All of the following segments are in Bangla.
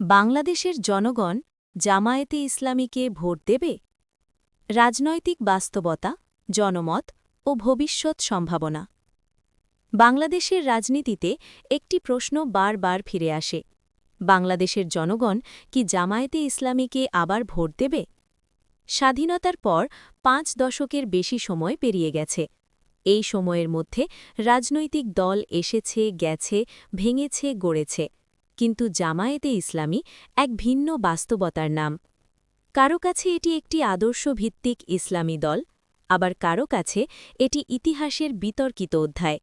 বাংলাদেশের জনগণ জামায়াতে ইসলামীকে ভোট দেবে? রাজনৈতিক বাস্তবতা, জনমত ও ভবিষ্যৎ সম্ভাবনা। বাংলাদেশের রাজনীতিতে একটি প্রশ্ন বারবার ফিরে আসে। বাংলাদেশের জনগণ কি জামায়াতে ইসলামীকে আবার ভোট দেবে? স্বাধীনতার পর পাঁচ দশকের বেশি সময় পেরিয়ে গেছে। এই সময়ের মধ্যে রাজনৈতিক দল এসেছে, গেছে, ভেঙেছে, গড়েছে। কিন্তু জামায়াতে ইসলামী এক ভিন্ন বাস্তবতার নাম। কারও কাছে এটি একটি আদর্শভিত্তিক ইসলামী দল, আবার কারও কাছে এটি ইতিহাসের বিতর্কিত অধ্যায়।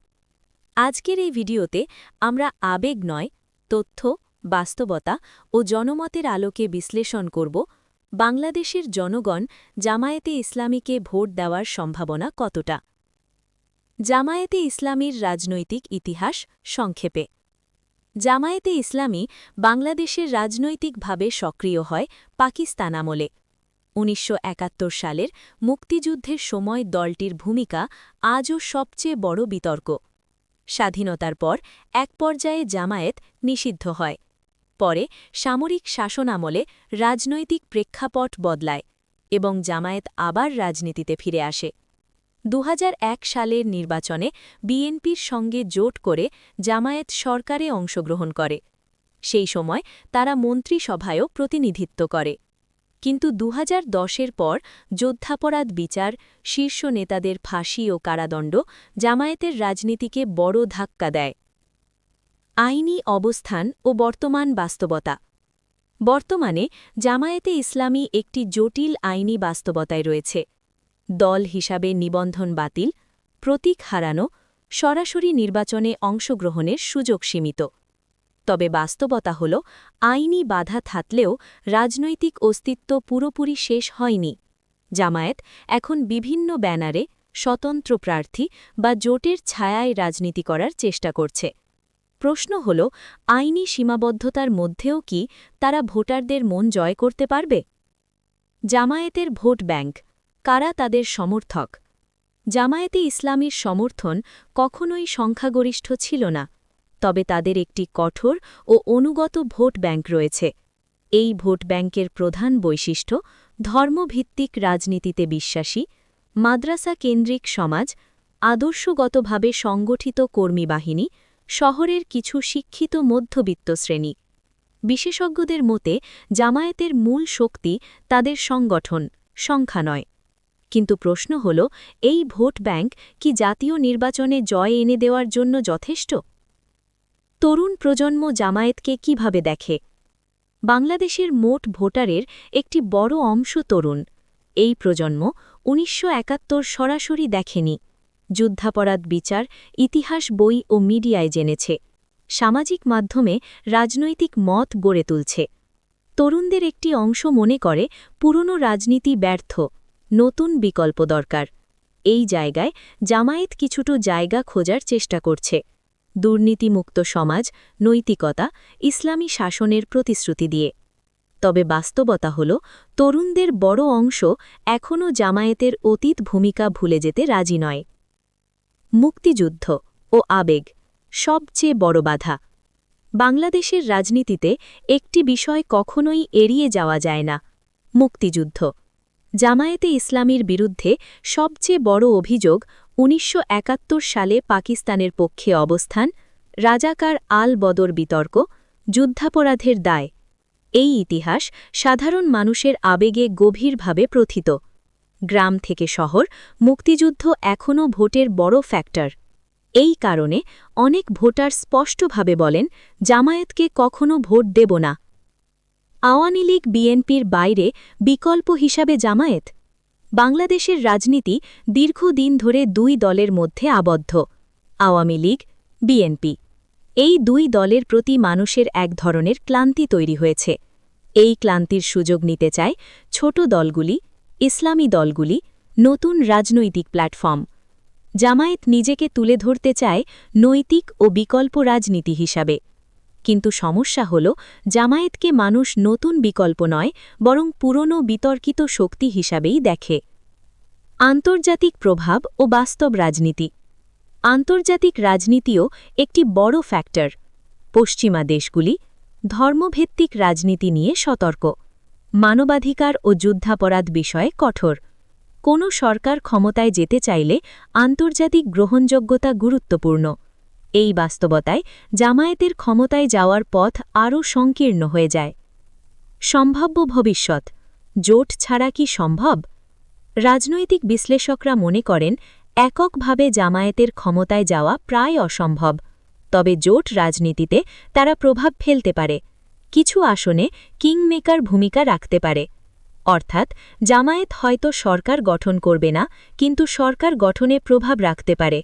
আজকের এই ভিডিওতে আমরা আবেগ নয়, তথ্য, বাস্তবতা ও জনমতের আলোকে বিশ্লেষণ করব, বাংলাদেশের জনগণ জামায়াতে ইসলামীকে ভোট দেওয়ার সম্ভাবনা কতটা? জামায়াতে ইসলামীর রাজনৈতিক ইতিহাস সংক্ষেপে। জামায়াতে ইসলামী বাংলাদেশের রাজনৈতিকভাবে সক্রিয় হয় পাকিস্তান আমলে। উনিশশো একাত্তর সালের মুক্তিযুদ্ধের সময় দলটির ভূমিকা আজও সবচেয়ে বড় বিতর্ক। স্বাধীনতার পর এক পর্যায়ে জামায়াত নিষিদ্ধ হয়। পরে সামরিক শাসনামলে রাজনৈতিক প্রেক্ষাপট বদলায় এবং জামায়াত আবার রাজনীতিতে ফিরে আসে। দু হাজার এক সালের নির্বাচনে বিএনপির সঙ্গে জোট করে জামায়াত সরকারে অংশগ্রহণ করে। সেই সময় তারা মন্ত্রিসভায়ও প্রতিনিধিত্ব করে। কিন্তু দু এর পর যুদ্ধাপরাধ বিচার, শীর্ষ নেতাদের ফাঁসি ও কারাদণ্ড জামায়াতের রাজনীতিকে বড় ধাক্কা দেয়। আইনি অবস্থান ও বর্তমান বাস্তবতা। বর্তমানে জামায়াতে ইসলামী একটি জটিল আইনি বাস্তবতায় রয়েছে। দল হিসাবে নিবন্ধন বাতিল, প্রতীক হারানো, সরাসরি নির্বাচনে অংশগ্রহণের সুযোগ সীমিত। তবে বাস্তবতা হল, আইনি বাধা থাকলেও রাজনৈতিক অস্তিত্ব পুরোপুরি শেষ হয়নি। জামায়াত এখন বিভিন্ন ব্যানারে স্বতন্ত্র প্রার্থী বা জোটের ছায়ায় রাজনীতি করার চেষ্টা করছে। প্রশ্ন হল, আইনি সীমাবদ্ধতার মধ্যেও কি তারা ভোটারদের মন জয় করতে পারবে? জামায়াতের ভোট ব্যাংক কারা তাদের সমর্থক? জামায়াতে ইসলামীর সমর্থন কখনোই সংখ্যাগরিষ্ঠ ছিল না, তবে তাদের একটি কঠোর ও অনুগত ভোট ব্যাংক রয়েছে। এই ভোট ব্যাংকের প্রধান বৈশিষ্ট্য ধর্মভিত্তিক রাজনীতিতে বিশ্বাসী, মাদ্রাসা কেন্দ্রিক সমাজ, আদর্শগতভাবে সংগঠিত কর্মী বাহিনী শহরের কিছু শিক্ষিত মধ্যবিত্ত শ্রেণি। বিশেষজ্ঞদের মতে, জামায়াতের মূল শক্তি তাদের সংগঠন, সংখ্যা নয়। কিন্তু প্রশ্ন হল, এই ভোট ব্যাংক কি জাতীয় নির্বাচনে জয় এনে দেওয়ার জন্য যথেষ্ট? তরুণ প্রজন্ম জামায়াতকে কীভাবে দেখে? বাংলাদেশের মোট ভোটারের একটি বড় অংশ তরুণ। এই প্রজন্ম উনিশশো একাত্তর সরাসরি দেখেনি। যুদ্ধাপরাধ বিচার, ইতিহাস বই ও মিডিয়ায় জেনেছে। সামাজিক মাধ্যমে রাজনৈতিক মত গড়ে তুলছে। তরুণদের একটি অংশ মনে করে, পুরনো রাজনীতি ব্যর্থ। নতুন বিকল্প দরকার। এই জায়গায় জামায়াত কিছুটো জায়গা খোঁজার চেষ্টা করছে। দুর্নীতিমুক্ত সমাজ, নৈতিকতা, ইসলামী শাসনের প্রতিশ্রুতি দিয়ে। তবে বাস্তবতা হল, তরুণদের বড় অংশ এখনও জামায়াতের অতীত ভূমিকা ভুলে যেতে রাজি নয়। মুক্তিযুদ্ধ ও আবেগ সবচেয়ে বড় বাধা। বাংলাদেশের রাজনীতিতে একটি বিষয় কখনোই এড়িয়ে যাওয়া যায় না, মুক্তিযুদ্ধ। জামায়াতে ইসলামীর বিরুদ্ধে সবচেয়ে বড় অভিযোগ উনিশশো একাত্তর সালে পাকিস্তানের পক্ষে অবস্থান, রাজাকার আল বদর বিতর্ক, যুদ্ধাপরাধের দায়। এই ইতিহাস সাধারণ মানুষের আবেগে গভীরভাবে প্রথিত। গ্রাম থেকে শহর, মুক্তিযুদ্ধ এখনও ভোটের বড় ফ্যাক্টর। এই কারণে অনেক ভোটার স্পষ্টভাবে বলেন, জামায়াতকে কখনো ভোট দেব না। আওয়ামী লীগ বিএনপির বাইরে বিকল্প হিসাবে জামায়েত। বাংলাদেশের রাজনীতি দীর্ঘদিন ধরে দুই দলের মধ্যে আবদ্ধ, আওয়ামী লীগ, বিএনপি। এই দুই দলের প্রতি মানুষের এক ধরনের ক্লান্তি তৈরি হয়েছে। এই ক্লান্তির সুযোগ নিতে চায় ছোট দলগুলি, ইসলামী দলগুলি, নতুন রাজনৈতিক প্ল্যাটফর্ম। জামায়াত নিজেকে তুলে ধরতে চায় নৈতিক ও বিকল্প রাজনীতি হিসাবে। কিন্তু সমস্যা হল, জামায়াতকে মানুষ নতুন বিকল্প নয়, বরং পুরনো বিতর্কিত শক্তি হিসাবেই দেখে। আন্তর্জাতিক প্রভাব ও বাস্তব রাজনীতি। আন্তর্জাতিক রাজনীতিও একটি বড় ফ্যাক্টর। পশ্চিমা দেশগুলি ধর্মভিত্তিক রাজনীতি নিয়ে সতর্ক। মানবাধিকার ও যুদ্ধাপরাধ বিষয়ে কঠোর। কোনো সরকার ক্ষমতায় যেতে চাইলে আন্তর্জাতিক গ্রহণযোগ্যতা গুরুত্বপূর্ণ। এই বাস্তবতায় জামায়াতের ক্ষমতায় যাওয়ার পথ আরও সংকীর্ণ হয়ে যায়। সম্ভাব্য ভবিষ্যৎ, জোট ছাড়া কি সম্ভব? রাজনৈতিক বিশ্লেষকরা মনে করেন, এককভাবে জামায়াতের ক্ষমতায় যাওয়া প্রায় অসম্ভব, তবে জোট রাজনীতিতে তারা প্রভাব ফেলতে পারে, কিছু আসনে কিংমেকার ভূমিকা রাখতে পারে। অর্থাৎ, জামায়াত হয়তো সরকার গঠন করবে না, কিন্তু সরকার গঠনে প্রভাব রাখতে পারে।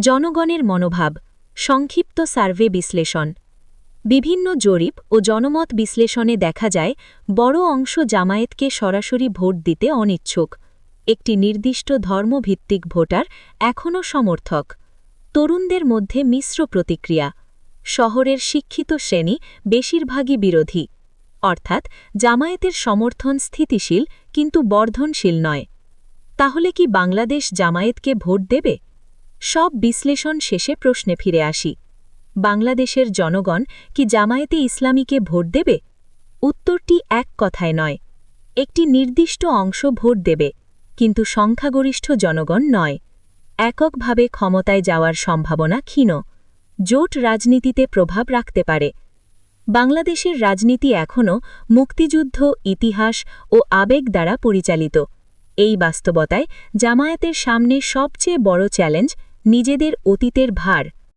জনগণের মনোভাব, সংক্ষিপ্ত সার্ভে বিশ্লেষণ। বিভিন্ন জরিপ ও জনমত বিশ্লেষণে দেখা যায়, বড় অংশ জামায়াতকে সরাসরি ভোট দিতে অনিচ্ছুক। একটি নির্দিষ্ট ধর্মভিত্তিক ভোটার এখনও সমর্থক। তরুণদের মধ্যে মিশ্র প্রতিক্রিয়া। শহরের শিক্ষিত শ্রেণি বেশিরভাগই বিরোধী। অর্থাৎ জামায়াতের সমর্থন স্থিতিশীল, কিন্তু বর্ধনশীল নয়। তাহলে কি বাংলাদেশ জামায়াতকে ভোট দেবে? সব বিশ্লেষণ শেষে প্রশ্নে ফিরে আসি। বাংলাদেশের জনগণ কি জামায়াতে ইসলামীকে ভোট দেবে? উত্তরটি এক কথায় নয়। একটি নির্দিষ্ট অংশ ভোট দেবে, কিন্তু সংখ্যাগরিষ্ঠ জনগণ নয়। এককভাবে ক্ষমতায় যাওয়ার সম্ভাবনা ক্ষীণ। জোট রাজনীতিতে প্রভাব রাখতে পারে। বাংলাদেশের রাজনীতি এখনও মুক্তিযুদ্ধ, ইতিহাস ও আবেগ দ্বারা পরিচালিত। এই বাস্তবতায় জামায়াতের সামনে সবচেয়ে বড় চ্যালেঞ্জ নিজেদের অতীতের ভার